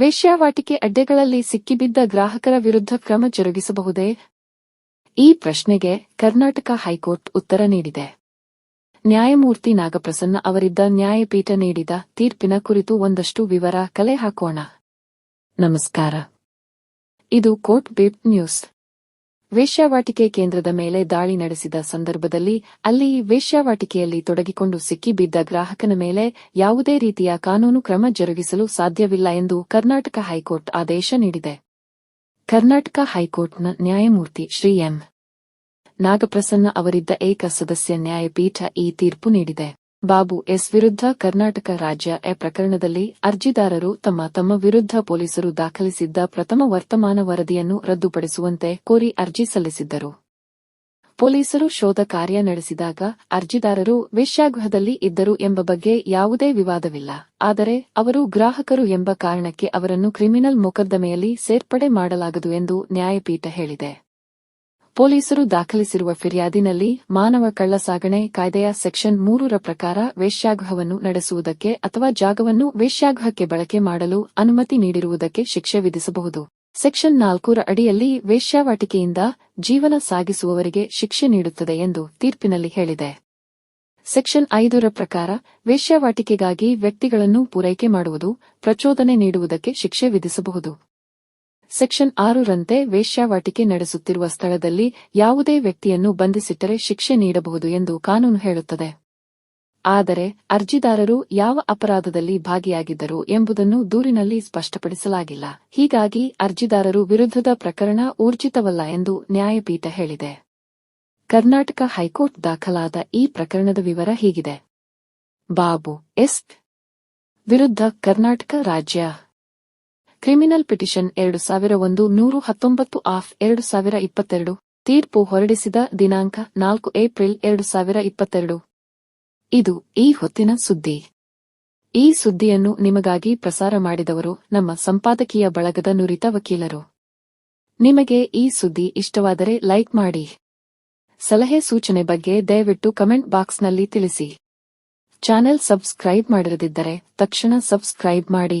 ವೇಶ್ಯಾವಾಟಿಕೆ ಅಡ್ಡೆಗಳಲ್ಲಿ ಸಿಕ್ಕಿಬಿದ್ದ ಗ್ರಾಹಕರ ವಿರುದ್ಧ ಕ್ರಮ ಜರುಗಿಸಬಹುದೇ? ಈ ಪ್ರಶ್ನೆಗೆ ಕರ್ನಾಟಕ ಹೈಕೋರ್ಟ್ ಉತ್ತರ ನೀಡಿದೆ. ನ್ಯಾಯಮೂರ್ತಿ ನಾಗಪ್ರಸನ್ನ ಅವರಿದ್ದ ನ್ಯಾಯಪೀಠ ನೀಡಿದ ತೀರ್ಪಿನ ಕುರಿತು ಒಂದಷ್ಟು ವಿವರ ಕಲೆ ಹಾಕೋಣ. ನಮಸ್ಕಾರ. ಇದು ಕೋರ್ಟ್ ಬೀಪ್ ನ್ಯೂಸ್. ವೇಶ್ಯಾವಾಟಿಕೆ ಕೇಂದ್ರದ ಮೇಲೆ ದಾಳಿ ನಡೆಸಿದ ಸಂದರ್ಭದಲ್ಲಿ ಅಲ್ಲಿ ವೇಶ್ಯಾವಾಟಿಕೆಯಲ್ಲಿ ತೊಡಗಿಕೊಂಡು ಸಿಕ್ಕಿಬಿದ್ದ ಗ್ರಾಹಕನ ಮೇಲೆ ಯಾವುದೇ ರೀತಿಯ ಕಾನೂನು ಕ್ರಮ ಜರುಗಿಸಲು ಸಾಧ್ಯವಿಲ್ಲ ಎಂದು ಕರ್ನಾಟಕ ಹೈಕೋರ್ಟ್ ಆದೇಶ ನೀಡಿದೆ. ಕರ್ನಾಟಕ ಹೈಕೋರ್ಟ್ನ ನ್ಯಾಯಮೂರ್ತಿ ಶ್ರೀ ಎಂ. ನಾಗಪ್ರಸನ್ನ ಅವರಿದ್ದ ಏಕ ಸದಸ್ಯ ನ್ಯಾಯಪೀಠ ಈ ತೀರ್ಪು ನೀಡಿದೆ. ಬಾಬು ಎಸ್ ವಿರುದ್ಧ ಕರ್ನಾಟಕ ರಾಜ್ಯ ಎ ಪ್ರಕರಣದಲ್ಲಿ ಅರ್ಜಿದಾರರು ತಮ್ಮ ತಮ್ಮ ವಿರುದ್ಧ ಪೊಲೀಸರು ದಾಖಲಿಸಿದ್ದ ಪ್ರಥಮ ವರ್ತಮಾನ ವರದಿಯನ್ನು ರದ್ದುಪಡಿಸುವಂತೆ ಕೋರಿ ಅರ್ಜಿ ಸಲ್ಲಿಸಿದ್ದರು. ಪೊಲೀಸರು ಶೋಧ ಕಾರ್ಯ ನಡೆಸಿದಾಗ ಅರ್ಜಿದಾರರು ವೇಶ್ಯಾಗೃಹದಲ್ಲಿ ಇದ್ದರು ಎಂಬ ಬಗ್ಗೆ ಯಾವುದೇ ವಿವಾದವಿಲ್ಲ, ಆದರೆ ಅವರು ಗ್ರಾಹಕರು ಎಂಬ ಕಾರಣಕ್ಕೆ ಅವರನ್ನು ಕ್ರಿಮಿನಲ್ ಮೊಕದ್ದಮೆಯಲ್ಲಿ ಸೇರ್ಪಡೆ ಮಾಡಲಾಗದು ಎಂದು ನ್ಯಾಯಪೀಠ ಹೇಳಿದೆ. ಪೊಲೀಸರು ದಾಖಲಿಸಿರುವ ಫಿರ್ಯಾದಿನಲ್ಲಿ ಮಾನವ ಕಳ್ಳಸಾಗಣೆ ಕಾಯ್ದೆಯ ಸೆಕ್ಷನ್ ಮೂರರ ಪ್ರಕಾರ ವೇಶ್ಯಾಗೃಹವನ್ನು ನಡೆಸುವುದಕ್ಕೆ ಅಥವಾ ಜಾಗವನ್ನು ವೇಶ್ಯಾಗೃಹಕ್ಕೆ ಬಳಕೆ ಮಾಡಲು ಅನುಮತಿ ನೀಡಿರುವುದಕ್ಕೆ ಶಿಕ್ಷೆ ವಿಧಿಸಬಹುದು. ಸೆಕ್ಷನ್ ನಾಲ್ಕೂರ ಅಡಿಯಲ್ಲಿ ವೇಶ್ಯಾವಾಟಿಕೆಯಿಂದ ಜೀವನ ಸಾಗಿಸುವವರಿಗೆ ಶಿಕ್ಷೆ ನೀಡುತ್ತದೆ ಎಂದು ತೀರ್ಪಿನಲ್ಲಿ ಹೇಳಿದೆ. ಸೆಕ್ಷನ್ ಐದರ ಪ್ರಕಾರ ವೇಶ್ಯಾವಾಟಿಕೆಗಾಗಿ ವ್ಯಕ್ತಿಗಳನ್ನು ಪೂರೈಕೆ ಮಾಡುವುದು, ಪ್ರಚೋದನೆ ನೀಡುವುದಕ್ಕೆ ಶಿಕ್ಷೆ ವಿಧಿಸಬಹುದು. ಸೆಕ್ಷನ್ ಆರರಂತೆ ವೇಶ್ಯಾವಾಟಿಕೆ ನಡೆಸುತ್ತಿರುವ ಸ್ಥಳದಲ್ಲಿ ಯಾವುದೇ ವ್ಯಕ್ತಿಯನ್ನು ಬಂಧಿಸಿಟ್ಟರೆ ಶಿಕ್ಷೆ ನೀಡಬಹುದು ಎಂದು ಕಾನೂನು ಹೇಳುತ್ತದೆ. ಆದರೆ ಅರ್ಜಿದಾರರು ಯಾವ ಅಪರಾಧದಲ್ಲಿ ಭಾಗಿಯಾಗಿದ್ದರು ಎಂಬುದನ್ನು ದೂರಿನಲ್ಲಿ ಸ್ಪಷ್ಟಪಡಿಸಲಾಗಿಲ್ಲ. ಹೀಗಾಗಿ ಅರ್ಜಿದಾರರು ವಿರುದ್ಧದ ಪ್ರಕರಣ ಊರ್ಜಿತವಲ್ಲ ಎಂದು ನ್ಯಾಯಪೀಠ ಹೇಳಿದೆ. ಕರ್ನಾಟಕ ಹೈಕೋರ್ಟ್ ದಾಖಲಾದ ಈ ಪ್ರಕರಣದ ವಿವರ ಹೀಗಿದೆ. ಬಾಬು ಎಸ್. ವಿರುದ್ಧ ಕರ್ನಾಟಕ ರಾಜ್ಯ ಕ್ರಿಮಿನಲ್ ಪಿಟಿಷನ್ ಎರಡು ಸಾವಿರ ಒಂದು ನೂರು ಹತ್ತೊಂಬತ್ತು ಆಫ್ ಎರಡು ಸಾವಿರ ಇಪ್ಪತ್ತೆರಡು. ತೀರ್ಪು ಹೊರಡಿಸಿದ ದಿನಾಂಕ ನಾಲ್ಕು ಏಪ್ರಿಲ್ ಎರಡು ಸಾವಿರ ಇಪ್ಪತ್ತೆರಡು. ಇದು ಈ ಹೊತ್ತಿನ ಸುದ್ದಿ. ಈ ಸುದ್ದಿಯನ್ನು ನಿಮಗಾಗಿ ಪ್ರಸಾರ ಮಾಡಿದವರು ನಮ್ಮ ಸಂಪಾದಕೀಯ ಬಳಗದ ನುರಿತ ವಕೀಲರು. ನಿಮಗೆ ಈ ಸುದ್ದಿ ಇಷ್ಟವಾದರೆ ಲೈಕ್ ಮಾಡಿ. ಸಲಹೆ ಸೂಚನೆ ಬಗ್ಗೆ ದಯವಿಟ್ಟು ಕಮೆಂಟ್ ಬಾಕ್ಸ್ನಲ್ಲಿ ತಿಳಿಸಿ. ಚಾನೆಲ್ ಸಬ್ಸ್ಕ್ರೈಬ್ ಮಾಡಿರದಿದ್ದರೆ ತಕ್ಷಣ ಸಬ್ಸ್ಕ್ರೈಬ್ ಮಾಡಿ.